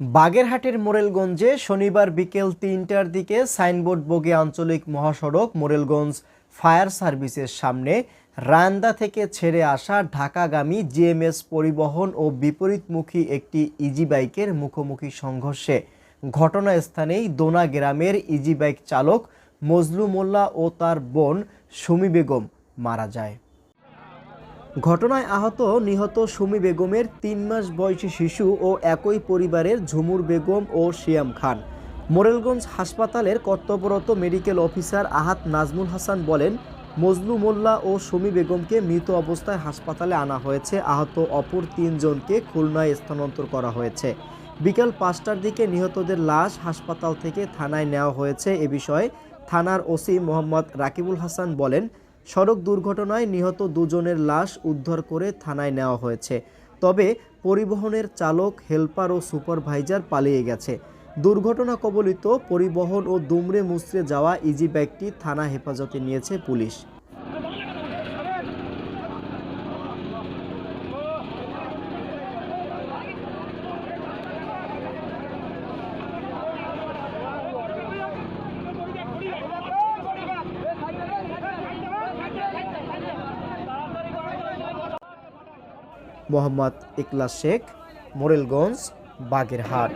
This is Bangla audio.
বাগেরহাটের মোরেলগঞ্জে শনিবার বিকেল তিনটার দিকে সাইনবোর্ড বগে আঞ্চলিক মহাসড়ক মোরেলগঞ্জ ফায়ার সার্ভিসের সামনে রান্দা থেকে ছেড়ে আসা ঢাকাগামী জিএমএস পরিবহন ও বিপরীতমুখী একটি ইজি বাইকের মুখোমুখি সংঘর্ষে ঘটনাস্থানেই দোনা গ্রামের ইজি বাইক চালক মজলু মোল্লা ও তার বোন সুমি বেগম মারা যায়। ঘটনায় আহত নিহত সুমি বেগমের তিন মাস বয়সী শিশু ও একই পরিবারের ঝুমুর বেগম ও শিয়াম খান। মোরেলগঞ্জ হাসপাতালের কর্তব্যরত মেডিকেল অফিসার আহাত নাজমুল হাসান বলেন মজলু মোল্লা ও সুমি বেগমকে মৃত অবস্থায় হাসপাতালে আনা হয়েছে। আহত অপর তিনজনকে খুলনায় স্থানান্তর করা হয়েছে। বিকাল পাঁচটার দিকে নিহতদের লাশ হাসপাতাল থেকে থানায় নেওয়া হয়েছে। এ বিষয়ে থানার ওসি মোহাম্মদ রাকিবুল হাসান বলেন সড়ক দুর্ঘটনায় নিহত দুজনের লাশ উদ্ধার করে থানায় নেওয়া হয়েছে। তবে পরিবহনের চালক, হেলপার ও সুপারভাইজার পালিয়ে গেছে। দুর্ঘটনা কবলিত পরিবহন ও দুমড়ে মুচড়ে যাওয়া ইজি ব্যাগটি থানা হেফাজতে নিয়েছে পুলিশ। মোহাম্মদ ইকলাস শেখ মোরেলগঞ্জ বাগেরহাট।